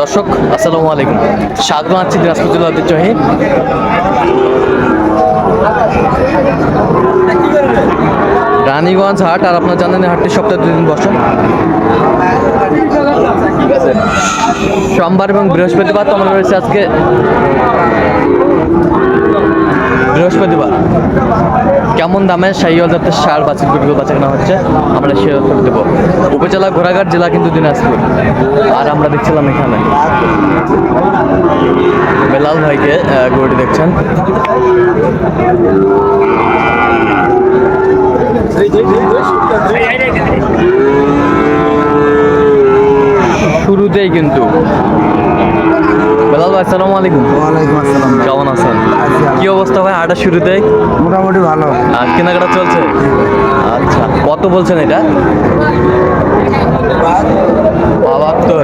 দর্শক, আসসালামু আলাইকুম। স্বাগত জানাচ্ছি দিনাজপুর জেলা ঐতিহ্যবাহী। রানীগঞ্জ হাট, আর আপনার জানেন হাটটি সপ্তাহে দুদিন বসে। সোমবার এবং বৃহস্পতিবার তোমার রয়েছে আজকে বৃহস্পতিবার। কেমন দামে শাহিওয়াল জাতের সার বাছুর গুটিগুলো বাচ্চা কেনা হচ্ছে, আমরা সে দেবো। উপজেলা ঘোড়াঘাট জেলা কিন্তু দিনাজপুর। আর আমরা দেখছিলাম এখানে বেলাল ভাইকে গরুটি দেখছেন। শুরুতেই কিন্তু বেলাল ভাই আসসালামু আলাইকুম। ওয়ালাইকুম আসসালাম কেমন আছেন? কি অবস্থা ভাই হাটের শুরুতে মোটামুটি ভালো। আর কেনাকাটা চলছে? আচ্ছা কত বলছেন এটা? বাহাত্তর।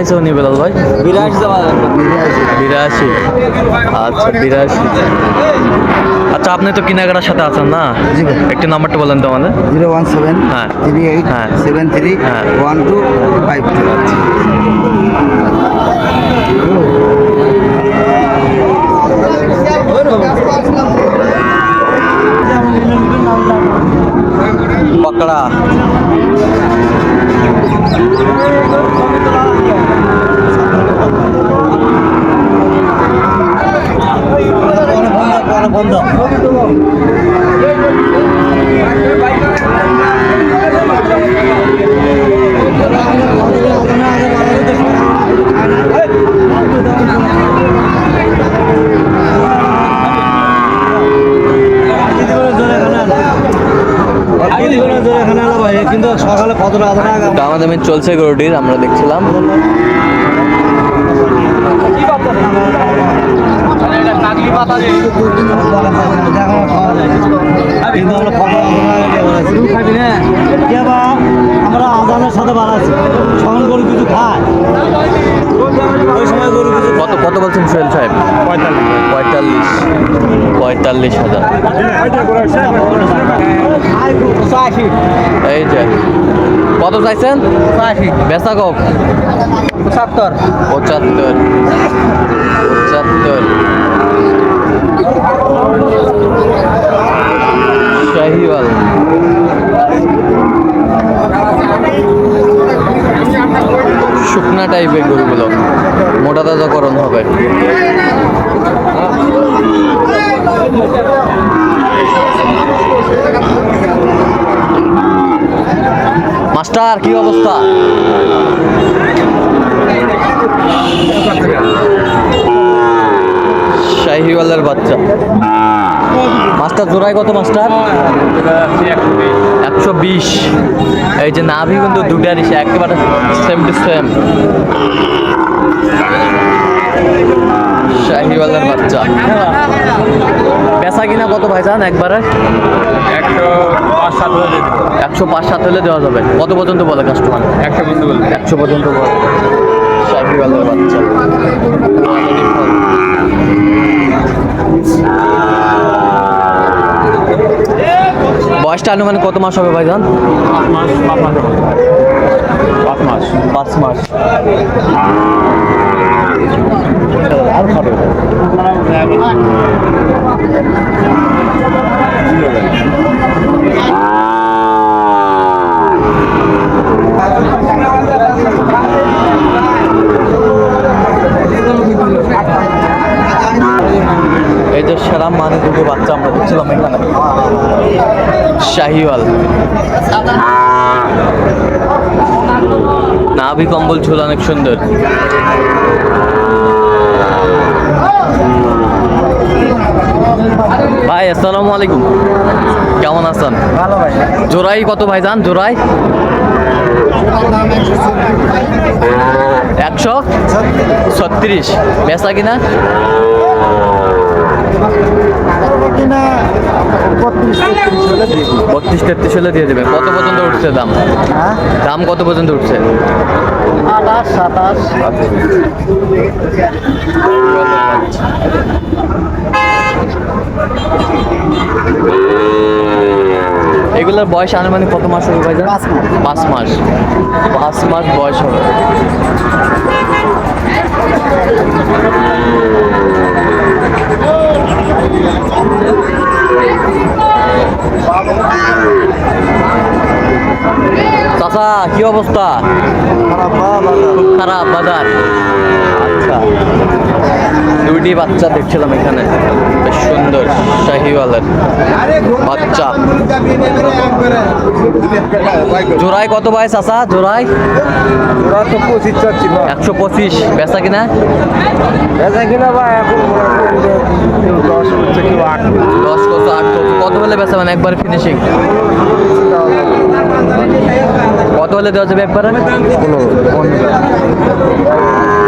চাইছে উনি বেলাল ভাই? বিরাশি আচ্ছা বিরাশি। আচ্ছা আপনি তো কেনাকাটার সাথে আছেন না? জি ভাই। একটু নাম্বারটা বলেন তো আমাদের। জিরো ওয়ান সেভেন হ্যাঁ। থ্রি এইট হ্যাঁ। সেভেন থ্রি হ্যাঁ। One two five two. Pakora. সকালে কতটা দামাদামি চলছে গরুটির আমরা দেখছিলাম। আমরা আদানের সাথে বাড়াচ্ছি সকাল গরু কিছু খায় ওই সময় গরু কিছু কত কত বলছেন সোহেল সাহেব? পঁয়তাল্লিশ। পঁয়তাল্লিশ হাজার। এই যে। কত চাইছেন? বেচা কক পঁচাত্তর। পঁচাত্তর। পঁচাত্তর। শাহিওয়াল। মাস্টার কি অবস্থা? শাহিওয়ালের বাচ্চা। মাস্টার, জোড়ায় কত মাস্টার? একশো বিশ। এই যে নাভি কিন্তু দুটারই একেবারে সেম টু সেম শাহিওয়ালের বাচ্চা। বেচা কিনা কত ভাইজান একবারে? একশো পাঁচ সাত হলে একশো পাঁচ সাত হলে দেওয়া যাবে। কত পর্যন্ত বলে কাস্টমার একশো বন্ধু বলবে একশো পর্যন্ত বলে। শাহিওয়ালের বাচ্চা। বয়সটা আনুমানিক কত মাস হবে ভাইজান পাঁচ মাস পাঁচ মাস পাঁচ মাস। পাঁচ মাস। এই যে সেরা মানে দুটো বাচ্চা আমরা দেখছিলাম এখানে। শাহিওয়াল। নাভি কম্বল ঝুল অনেক সুন্দর। ভাই আসসালামু আলাইকুম। কেমন আছেন? ভালো ভাই। জোড়াই কত ভাই যান জোড়াই? একশো ছত্রিশ। বেচা কিনা? কিনা বত্রিশ তেত্রিশ হলে দিয়ে দেবে। কত পর্যন্ত উঠছে দাম? হ্যাঁ? দাম কত পর্যন্ত উঠছে? আঠাশ সাতাশ। এগুলোর বয়স আনুমানিক কত মাস হবে ভাইজান? পাঁচ মাস। পাঁচ মাস। পাঁচ মাস বয়স হবে। Thank you. চাচা কি অবস্থা? খুব খারাপ বাজার। আচ্ছা। দুইটি বাচ্চা দেখছিলাম এখানে। বেশ সুন্দর শাহিওয়ালের বাচ্চা। জোড়ায় কত ভাই চাচা জোড়ায়? ওরা তো পঁচিশ চাচ্ছি একশো পঁচিশ বেচা কিনা? বেচা কিনা এখন দশ কেউ আট দশ কত আট কত কত হলে বেচা মানে একবার ফিনিশিং কত হলে দেওয়া যাবে একবারে?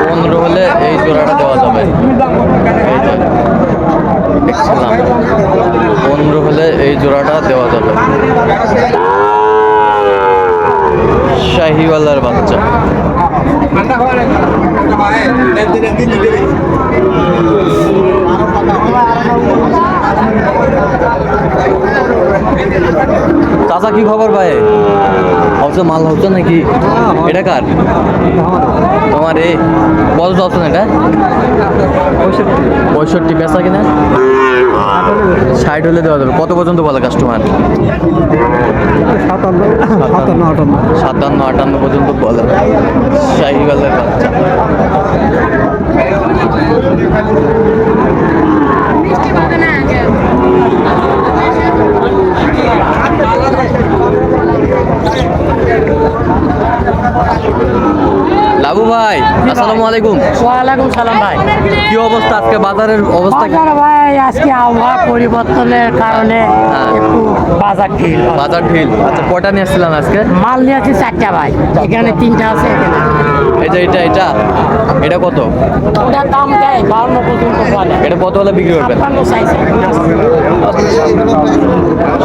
পনেরো হলে এই জোড়াটা দেওয়া যাবে। পনেরো হলে এই জোড়াটা দেওয়া যাবে। শাহিওয়ালার বাচ্চা। চাচা, কি খবর ভাই? হচ্ছে মাল হচ্ছে নাকি? এটা কার? তোমার এ কত যাচ্ছে না এটা পঁয়ষট্টি পঁয়ষট্টি পেঁচা কিনা? ষাট হলে দেওয়া যাবে। কত পর্যন্ত বলে কাস্টমার সাতান্ন সাতান্ন আটান্ন সাতান্ন আটান্ন পর্যন্ত বলে। শাহিওয়ালের বাচ্চা লাবু ভাই আসসালামু আলাইকুম। ওয়ালাইকুম সালাম ভাই। কি অবস্থা আজকে? বাজারের অবস্থা কি? বাজার ভাই আজকে আবহাওয়া পরিবর্তনের কারণে হ্যাঁ। একটু বাজার ঢিল। বাজার ঢিল। আচ্ছা কটা নিয়ে আসছিলাম আজকে? মাল নিয়ে আছে চারটা ভাই। এখানে তিনটা আছে এখানে। এটা এটা এটা? এটা কত? ওটার দাম দেয় বাউন্ন পর্যন্ত বলে এটা কত হলে বিক্রি করবেন?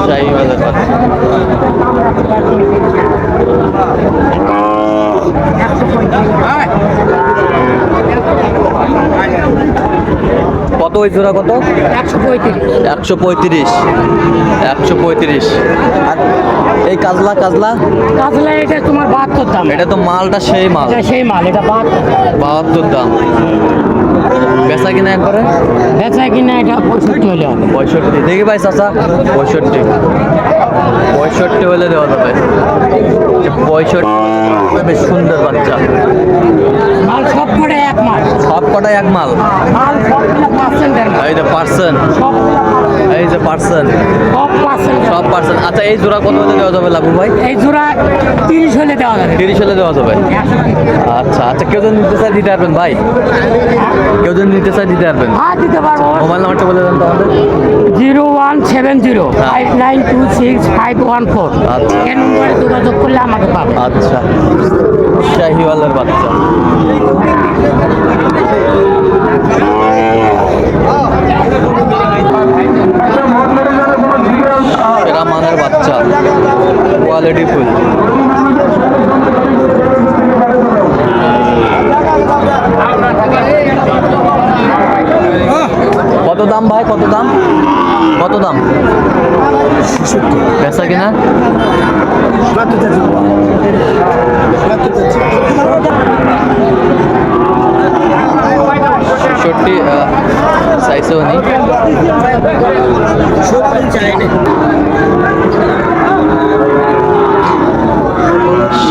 শাহিওয়ালের বাচ্চা কত ওই জোড়া কত? একশো পঁয়ত্রিশ। একশো পঁয়ত্রিশ। একশো পঁয়ত্রিশ আর এই কাজলা কাজলা? কাতলা এটা তোমার বাহাত্তর দাম। এটা তো মালটা সেই মাল। সেই মাল এটা বাহাত্তর। বাহাত্তর দাম। বেচা কিনা একবারে? বেচা কিনা এটা পঁয়ষট্টি হলে হবে। পঁয়ষট্টি। দেখি ভাই চাচা পঁয়ষট্টি। পঁয়ষট্টি হলে দেওয়া যাবে। পঁয়ষট্টি বেশ সুন্দর বাচ্চা। মাল সব করে এক মাল। সব কটাই এক মাল? এই যে সবগুলো এই যে পার্সেন্ট সব পার্সেন্ট আচ্ছা এই জোড়া কত হলে দেওয়া যাবে লাভু ভাই? এই জোড়া তিরিশ হলে দেওয়া যাবে। তিরিশ হলে দেওয়া যাবে? আচ্ছা আচ্ছা কেউ যদি নিতে দিতে পারবেন ভাই। কেউ যদি নিতে চায় দিতে পারবেন। হ্যাঁ দিতে পারব। মোবাইল নাম্বারটা বলে দেন তো আমাদের zero one seven zero five nine two six five one four. আচ্ছা। নম্বরে যোগাযোগ করলে আমাকে পাবে। আচ্ছা। শাহিওয়ালের বাচ্চা সেরা মানের বাচ্চা কোয়ালিটি ফুল। কত দাম ভাই? কত দাম? কত দাম? বেচা কিনা? ছেষট্টি চাইছেও নি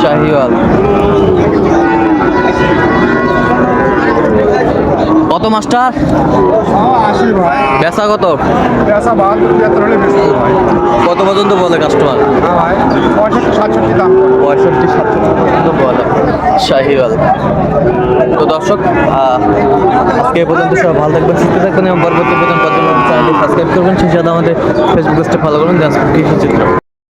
শাহিওয়াল। কত মাস্টার? কত? কত পর্যন্ত বলে কাস্টমার শাহিওয়াল। তো দর্শক আজকে পর্যন্ত সবাই ভালো থাকবেন, সুস্থ থাকবেন এবং পরবর্তী পর্যন্ত সাবস্ক্রাইব করবেন। সেই সাথে আমাদের ফেসবুক পেজটা ফলো